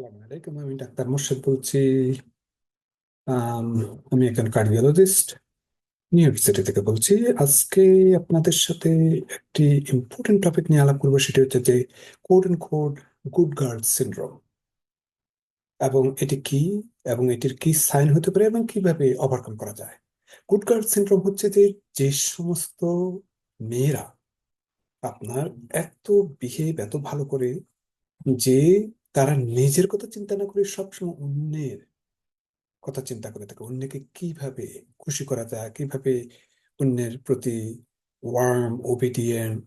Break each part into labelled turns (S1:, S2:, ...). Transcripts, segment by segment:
S1: আলাইকুম আমি ডাক্তার মোর্শেদ বলছি। আম, একজন কার্ডিওলজিস্ট নিউ ইয়র্ক সিটি থেকে বলছি। আজকে আপনাদের সাথে একটি ইম্পর্টেন্ট টপিক নিয়ে আলাপ করব সেটি হচ্ছে যে quote and quote good girl syndrome এবং এটি কি এবং এটির কি সাইন হতে পারে এবং কীভাবে ওভারকাম করা যায়? গুড গার্ল সিনড্রোম হচ্ছে যে যে সমস্ত মেয়েরা আপনার এত বিহেভ এত ভালো করে যে তারা নিজের কথা চিন্তা না করে সবসময় অন্যের কথা চিন্তা করে থাকে। অন্যকে কীভাবে খুশি করা যায়, কীভাবে অন্যের প্রতি ওয়ার্ম ওবিডিয়েন্ট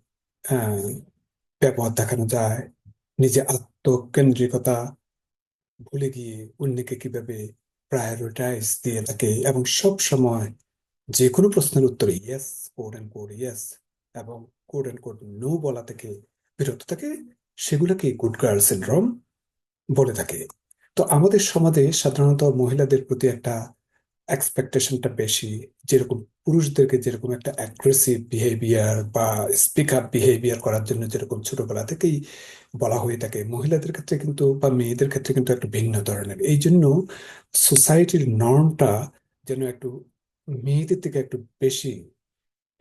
S1: ব্যবহার দেখানো যায়, নিজে আত্মকেন্দ্রিকতা ভুলে গিয়ে অন্যকে কীভাবে প্রায়োরিটাইজ দিয়ে থাকে এবং সব সময় যে কোনো প্রশ্নের উত্তরে yes quote and quote yes এবং কোড অ্যান্ড কোড নো বলা থেকে বিরত থাকে, সেগুলোকে গুড গার্ল সিনড্রোম বলে থাকে। তো আমাদের সমাজে সাধারণত মহিলাদের প্রতি একটা এক্সপেকটেশনটা বেশি, যেরকম পুরুষদেরকে যেরকম একটা অ্যাগ্রেসিভ বিহেভিয়ার বা স্পিক আপ বিহেভিয়ার করার জন্য যেরকম ছোটবেলা থেকেই বলা হয়ে থাকে, মহিলাদের ক্ষেত্রে কিন্তু বা মেয়েদের ক্ষেত্রে কিন্তু একটা ভিন্ন ধরনের। এই জন্য সোসাইটির নর্মটা যেন একটু মেয়েদের থেকে একটু বেশি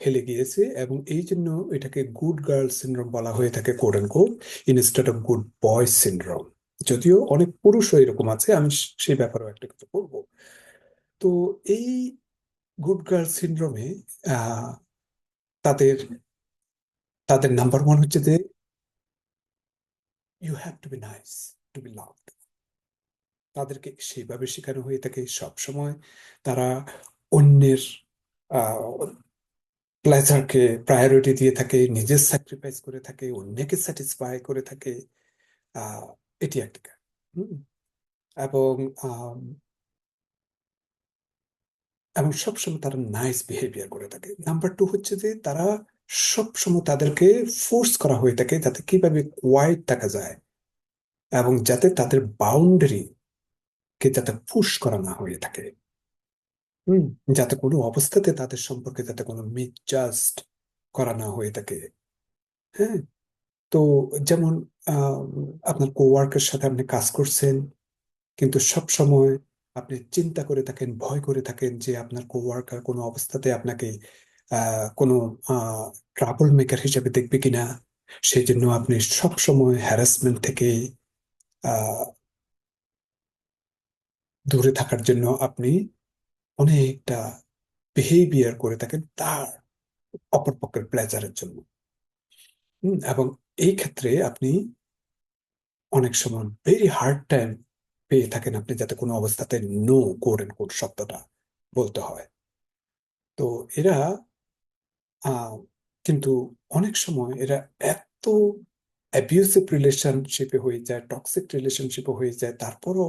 S1: হেলে গিয়েছে এবং এই জন্য এটাকে গুড গার্ল সিনড্রোম বলা হয়ে থাকে quote and quote instead of good boy syndrome যদিও অনেক পুরুষও এরকম আছে, আমি সেই ব্যাপারেও একটা কিছু বলব। তো এই গুড গার্ল সিনড্রোমে তাদের তাদের নাম্বার ওয়ান হচ্ছে যে you have to be nice to be loved তাদেরকে সেইভাবে শেখানো হয়ে থাকে সব সময় তারা অন্যের প্লেজারকে প্রায়োরিটি দিয়ে থাকে, নিজের স্যাক্রিফাইস করে থাকে, অন্যকে স্যাটিসফাই করে থাকে। এটি একটা হুম? এবং এবং সবসময় তারা নাইস বিহেভিয়ার করে থাকে। নাম্বার টু হচ্ছে যে তারা সবসময় তাদেরকে ফোর্স করা হয়ে থাকে যাতে কীভাবে কোয়াইট থাকা যায় এবং যাতে তাদের বাউন্ডারি কে যাতে পুশ করা না হয়ে থাকে। হুম? যাতে কোনো অবস্থাতে তাদের সম্পর্কে যাতে কোনো মিসজাস্ট করা না হয়ে থাকে। হ্যাঁ? তো যেমন আপনার কোওয়ার্কের সাথে আপনি কাজ করছেন, কিন্তু সব সময় আপনি চিন্তা করে থাকেন, ভয় করে থাকেন যে আপনার কোওয়ার্কার কোনো অবস্থাতে আপনাকে কোনো ট্রাবল মেকার হিসেবে দেখবে কিনা সেই জন্য আপনি সব সময় হ্যারাসমেন্ট থেকে দূরে থাকার জন্য আপনি অনেকটা বিহেভিয়ার করে থাকেন তার অপরপক্ষের প্লেজারের জন্য। এবং এই ক্ষেত্রে আপনি অনেক সময় ভেরি হার্ড টাইম পেয়ে থাকেন আপনি যাতে কোনো অবস্থাতে নো কোড এন্ড কোড শব্দটা বলতে হয়। তো এরা কিন্তু অনেক সময় এরা এত অ্যাবিউসিভ রিলেশনশিপে হয়ে যায় টক্সিক রিলেশনশিপে হয়ে যায়, তারপরও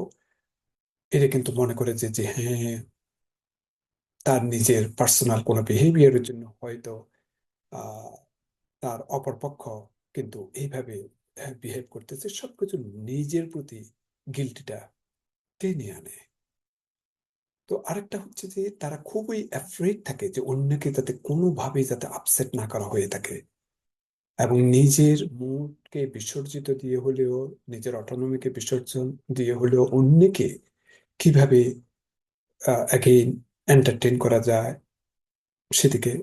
S1: এরা কিন্তু মনে করে যে যে হ্যাঁ তার নিজের পার্সোনাল কোনো বিহেভিয়ারের জন্য হয়তো তার অপরপক্ষ কিন্তু এইভাবে বিহেভ করতেছে, সবকিছু নিজের প্রতি গিল্টিটা টেনে আনে। তো আরেকটা হচ্ছে যে, তারা খুবই অ্যাফ্রেড থাকে যে অন্যকে যাতে কোনোভাবে যাতে আপসেট না করা হয়ে থাকে। এবং নিজের মুডকে বিসর্জিত দিয়ে হলেও, নিজের অটোনমিকে বিসর্জন দিয়ে হলেও অন্যকে কীভাবে অ্যাগেইন এন্টারটেন করা যায়, সেদিকে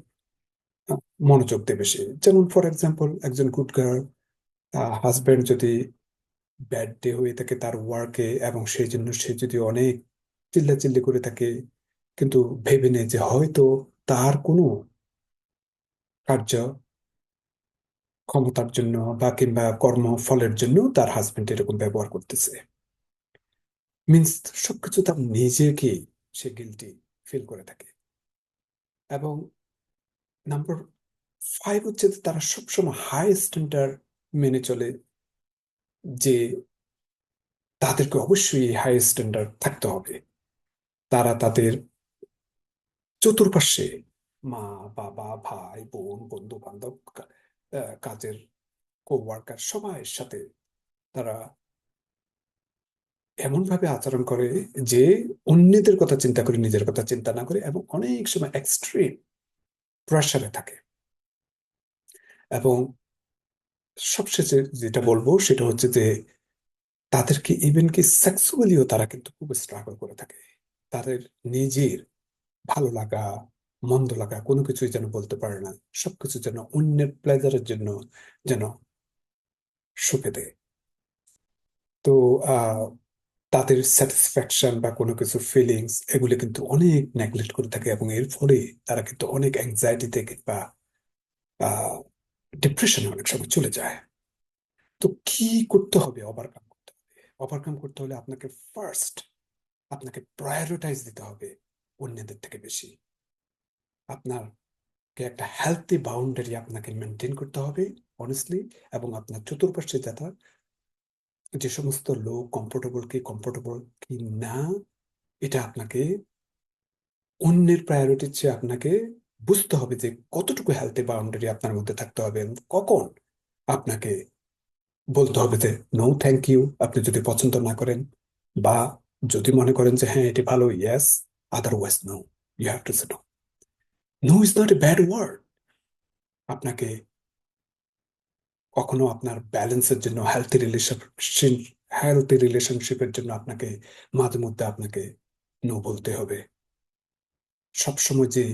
S1: মনোযোগ দেবে সে। যেমন ফর এক্সাম্পল একজন গুড গার্ল হাজব্যান্ড যদি ব্যাড ডে হয়ে থাকে তার ওয়ার্কে এবং সেই জন্য সে যদি অনেক চিল্লাচিল্লি করে থাকে, কিন্তু ভেবে নেয় যে হয়তো তার কোনো কার্য ক্ষমতার জন্য বা কিংবা কর্মফলের জন্য তার হাজবেন্ড এরকম ব্যবহার করতেছে। মিনস সবকিছু তার নিজেকে সে গিলটি ফিল করে থাকে। এবং নাম্বার ফাইভ হচ্ছে তারা সবসময় হাই স্ট্যান্ডার্ড মেনে চলে যে তাদেরকে অবশ্যই হাই স্ট্যান্ডার্ড থাকতে হবে। তারা তাদের চতুর্পাশে মা, বাবা, ভাই, বোন বন্ধু বান্ধব কাজের কোওয়ার্কার সবাই সাথে তারা এমনভাবে আচরণ করে যে অন্যদের কথা চিন্তা করে, নিজের কথা চিন্তা না করে এবং অনেক সময় এক্সট্রিম প্রেশারে থাকে। এবং সবশেষে যেটা বলব সেটা হচ্ছে যে, তাদেরকে ইভেন কি সেক্সুয়ালিও তারা কিন্তু খুব স্ট্রাগল করে থাকে। তাদের নিজের ভালো লাগা, মন্দ লাগা কোনো কিছুই যেন বলতে পারে না, সবকিছু যেন অন্যের প্লেজারের জন্য যেন সুখে দেয়। তো, আহ তাদের স্যাটিসফ্যাকশন বা কোনো কিছু ফিলিংস এগুলো কিন্তু অনেক নেগলেক্ট করে থাকে এবং এর ফলে তারা কিন্তু অনেক অ্যাংজাইটি থেকে বা ডিপ্রেশনে অনেক সময় চলে যায়। তো কি করতে হবে? ওভারকাম করতে হবে। ওভারকাম করতে হলে আপনাকে ফার্স্ট আপনাকে প্রায়োরিটাইজ দিতে হবে অন্যদের থেকে বেশি। আপনার একটা হেলথি বাউন্ডারি আপনাকে মেনটেন করতে হবে অনেস্টলি এবং আপনার চতুর্পাশে যারা যে সমস্ত লোক কমফোর্টেবল কি কমফোর্টেবল কি না, এটা আপনাকে অন্যের প্রায়োরিটির চেয়ে আপনাকে বুঝতে হবে যে কতটুকু হেলথি বাউন্ডারি আপনার মধ্যে থাকতে হবে কখন আপনাকে বলতে হবে যে নো থ্যাংক ইউ আপনি যদি পছন্দ না করেন বা যদি মনে করেন যে হ্যাঁ এটি ভালো yes otherwise no you have to say no no is not a bad word আপনাকে কখনো আপনার ব্যালেন্সের জন্য হেলথি রিলেশনশিপ হেলথি রিলেশনশিপের জন্য আপনাকে মাঝে মধ্যে আপনাকে নো বলতে হবে। সবসময় যে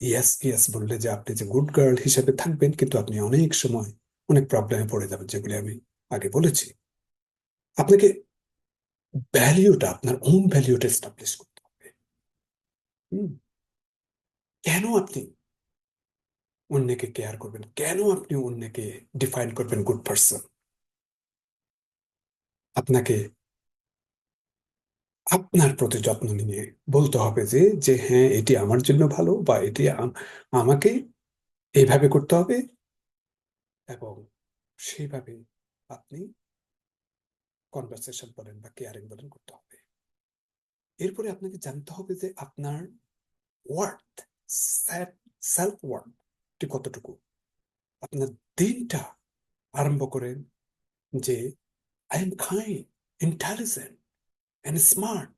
S1: ইয়েস ইয়েস বললে যে আপনি যে গুড গার্ল হিসেবে থাকবেন, কিন্তু আপনি অনেক সময় অনেক প্রবলেমে পড়ে যাবেন, যেগুলি আমি আগে বলেছি। আপনাকে ভ্যালিউটা আপনার ওন ভ্যালিউটা এস্টাবলিশ করতে হবে। কেন আপনি অন্যকে কেয়ার করবেন। কেন আপনি অন্যকে ডিফাইন করবেন গুড পারসন আপনাকে আপনার প্রতি যত্ন নিয়ে বলতে হবে যে যে হ্যাঁ এটি আমার জন্য ভালো বা এটি আমাকে এইভাবে করতে হবে এবং সেইভাবে আপনি কনভারসেশন বলেন বা কেয়ারিং বলেন করতে হবে। এরপরে আপনাকে জানতে হবে যে আপনার ওয়ার্থ সেলফ ওয়ার্থ কতটুকু? আপনার দিনটা আরম্ভ করেন যে I am kind intelligent and smart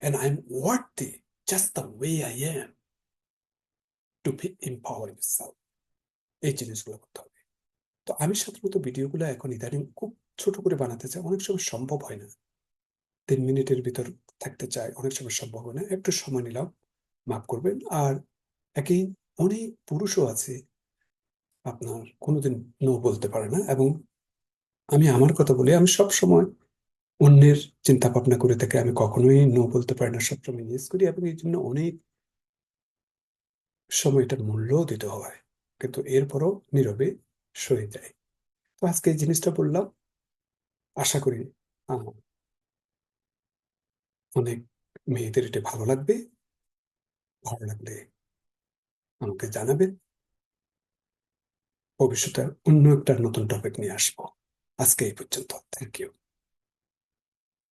S1: and I am worthy just the way I am to be empower self এই জিনিসগুলো করতে হবে। তো আমি সাধারণত ভিডিওগুলো এখন ইদানিং খুব ছোট করে বানাতে চাই। অনেক সময় সম্ভব হয় না। তিন মিনিটের ভিতর থাকতে চাই। অনেক সময় সম্ভব হয় না। একটু সময় নিলাম, মাফ করবেন। আর একই অনেক পুরুষও আছে। আপনার কোনোদিন নো বলতে পারে না এবং আমি আমার কথা বলি, আমি সব সময় অন্যের চিন্তা ভাবনা করে থেকে আমি কখনোই নো বলতে পারি না, সবসময় ইয়েস করি এবং এই জন্য অনেক সময় এটার মূল্যও দিতে হয়। কিন্তু এরপরও নীরবে সয়ে যায়। তো আজকে এই জিনিসটা বললাম, আশা করি অনেক মেয়েদের এটা ভালো লাগবে, ভালো লাগলে আমাকে জানাবেন। ভবিষ্যতে অন্য একটা নতুন টপিক নিয়ে আসব। আজকে এই পর্যন্ত। Thank you